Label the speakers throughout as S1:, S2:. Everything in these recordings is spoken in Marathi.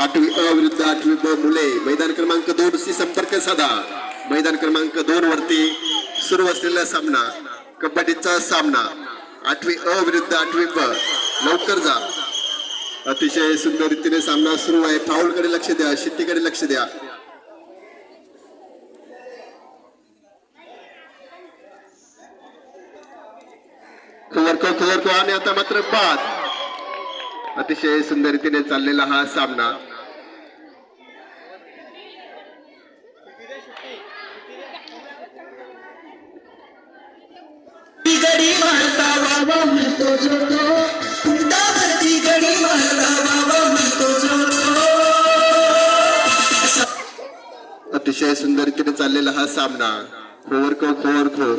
S1: आठवी अ विरुद्ध आठवी ब मुले. मैदान क्रमांक दोन शी संपर्क साधा. मैदान क्रमांक दोन वरती सुरू असलेला सामना कबड्डीचा सामना. आठवी अ विरुद्ध आठवी ब. लवकर जा. अतिशय सुंदर रीतीने सामना सुरू आहे. फाऊलकडे लक्ष द्या शिट्टीकडे लक्ष द्या. खुवरको खुवरको आणि आता मात्र बाद. अतिशय सुंदर रीतीने चाललेला हा सामना.
S2: गडी बाबा म्हणतो गडी बाबा म्हणतो
S1: अतिशय सुंदर चाललेला हा सामना. घोरखो खोर खो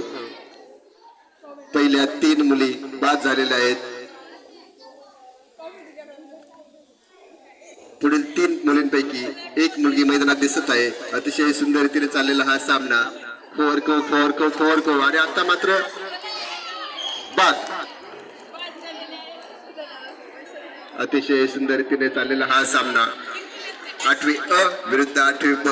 S1: पहिल्या तीन मुली बाद झालेल्या आहेत पुढील तीन मुलींपैकी एक मुलगी मैदानात दिसत आहे. अतिशय सुंदर रीतीने चाललेला हा सामना. खोवरको खोवरको खोवरको आणि आता मात्र बाद. अतिशय सुंदर रीतीने चाललेला हा सामना. आठवी अ विरुद्ध आठवी ब.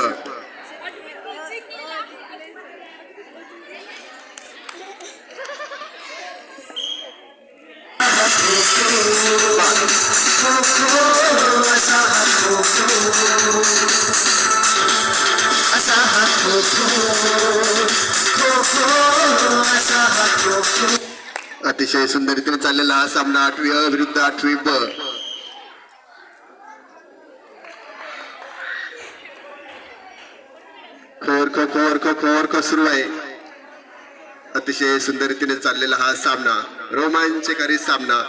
S1: अतिशय सुंदर रीतीने चाललेला हा सामना आठवी अ विरुद्ध आठवी ब. खोर खो खोर खो खोर खो सुरू आहे. अतिशय सुंदर रीतीने चाललेला हा सामना रोमांचकारी सामना.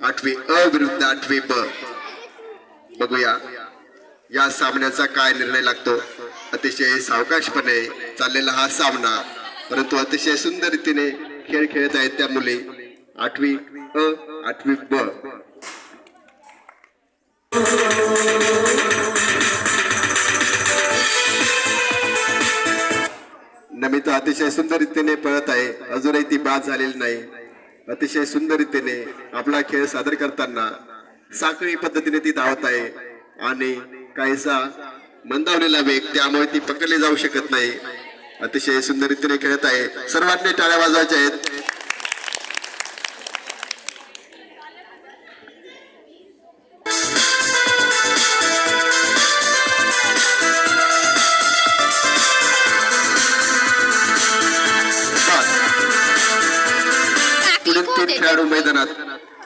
S1: आठवी अ विरुद्ध आठवी ब. बघूया. या सामन्याचा काय निर्णय लागतो? अतिशय सावकाशपणे चाललेला हा सामना. परंतु अतिशय सुंदर रीतीने खेळ खेळत आहेत त्या मुली. आठवी अ आठवी ब. नमिता अतिशय सुंदर रीतीने पळत आहे. अजूनही ती बाद झालेली नाही. अतिशय सुंदर रीतीने आपला खेळ सादर करताना साखळी पद्धतीने ती धावत आहे. आणि काहीसा मंदावलेला वेग त्यामुळे ती पकडली जाऊ शकत नाही. अतिशय सुंदर रीतीने खेळत आहे. सर्वांनी टाळ्या वाजवायच्या आहेत. खेळाडू मैदानात.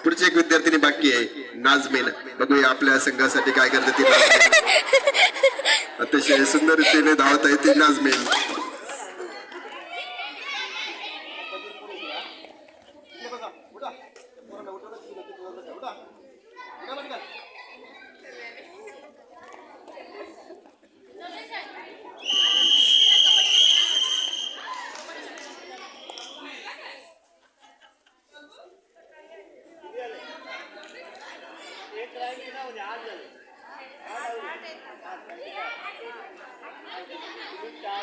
S1: पुढचे एक विद्यार्थिनी बाकी आहे. नाजमेल बघूया आपल्या संघासाठी काय करते ती आहे सुंदरतेने धावता येते नाजमेल आज